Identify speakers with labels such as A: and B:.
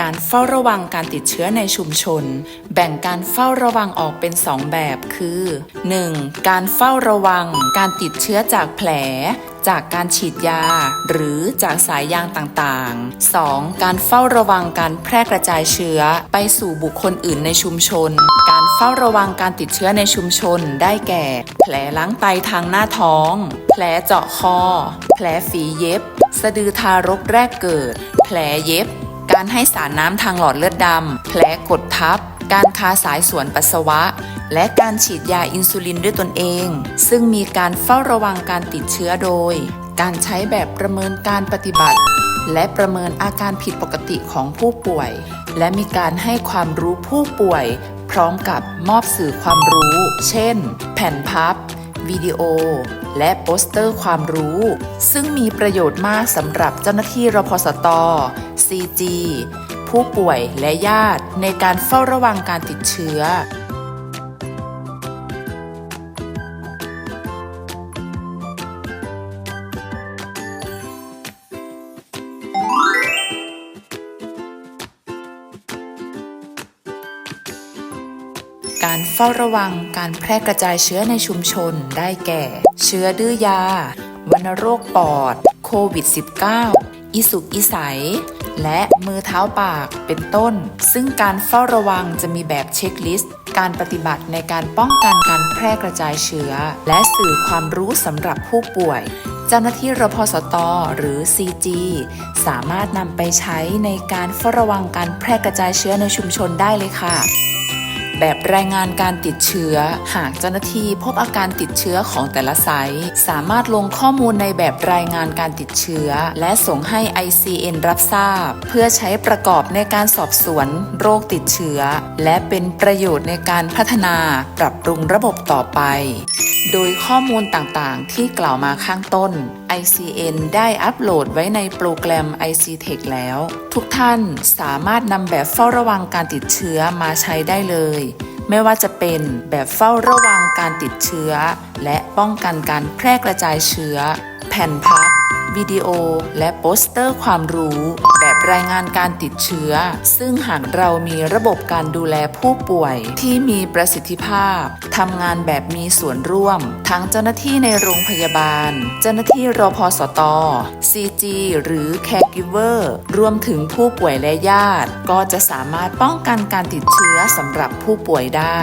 A: การเฝ้าระวังการติดเชื้อในชุมชน แบ่งการเฝ้าระวังออกเป็น 2 แบบคือ 1. การเฝ้าระวังการติดเชื้อจากแผลจากการฉีดยา หรือจากสายยางต่างๆ 2. การเฝ้าระวังการแพร่กระจายเชื้อไปสู่บุคคลอื่นในชุมชน การเฝ้าระวังการติดเชื้อในชุมชนได้แก่ แผลล้างไตทางหน้าท้อง แผลเจาะคอ แผลฝีเย็บ สะดือทารกแรกเกิด แผลเย็บ การให้สารน้ำทางหลอดเลือดดำ แผลกดทับ การคาสายส่วนปัสสาวะ และการฉีดยาอินซูลินด้วยตนเอง ซึ่งมีการเฝ้าระวังการติดเชื้อโดย การใช้แบบประเมินการปฏิบัติ และประเมินอาการผิดปกติของผู้ป่วย และมีการให้ความรู้ผู้ป่วย พร้อมกับมอบสื่อความรู้ เช่น แผ่นพับ วิดีโอ และโปสเตอร์ความรู้ ซึ่งมีประโยชน์มากสำหรับเจ้าหน้าที่รพสต CG ผู้ป่วยและญาติในการเฝ้าระวังการติดเชื้อ การเฝ้าระวังการแพร่กระจายเชื้อในชุมชนได้แก่ เชื้อดื้อยา วัณโรคปอด โควิด -19 อิสุกอิสัย และมือเท้าปากเป็นต้น ซึ่งการเฝ้าระวังจะมีแบบเช็คลิสต์ การปฏิบัติในการป้องกันการแพร่กระจายเชื้อ และสื่อความรู้สำหรับผู้ป่วย เจ้าหน้าที่รพสตหรือ CG สามารถนำไปใช้ในการเฝ้าระวังการแพร่กระจายเชื้อในชุมชนได้เลยค่ะ แบบรายงานการติดเชื้อ หากเจ้าหน้าที่พบอาการติดเชื้อของแต่ละไซต์สามารถลงข้อมูลในแบบรายงานการติดเชื้อ และส่งให้ ICN รับทราบ เพื่อใช้ประกอบในการสอบสวน โรคติดเชื้อ และเป็นประโยชน์ในการพัฒนาปรับปรุงระบบต่อไป โดยข้อมูลต่างๆ ที่กล่าวมาข้างต้น ICN ได้อัปโหลดไว้ในโปรแกรม ICTech แล้ว ทุกท่านสามารถนำแบบเฝ้าระวังการติดเชื้อมาใช้ได้เลย ไม่ว่าจะเป็นแบบเฝ้าระวังการติดเชื้อ และป้องกันการแพร่กระจายเชื้อ แผ่นพับ วิดีโอ และโปสเตอร์ความรู้ แบบรายงานการติดเชื้อ ซึ่งหากเรามีระบบการดูแลผู้ป่วย ที่มีประสิทธิภาพทำงานแบบมีส่วนร่วม ทั้งเจ้าหน้าที่ในโรงพยาบาล เจ้าหน้าที่รพสต CG หรือ Caregiver รวมถึงผู้ป่วยและญาติ ก็จะสามารถป้องกันการติดเชื้อสำหรับผู้ป่วยได้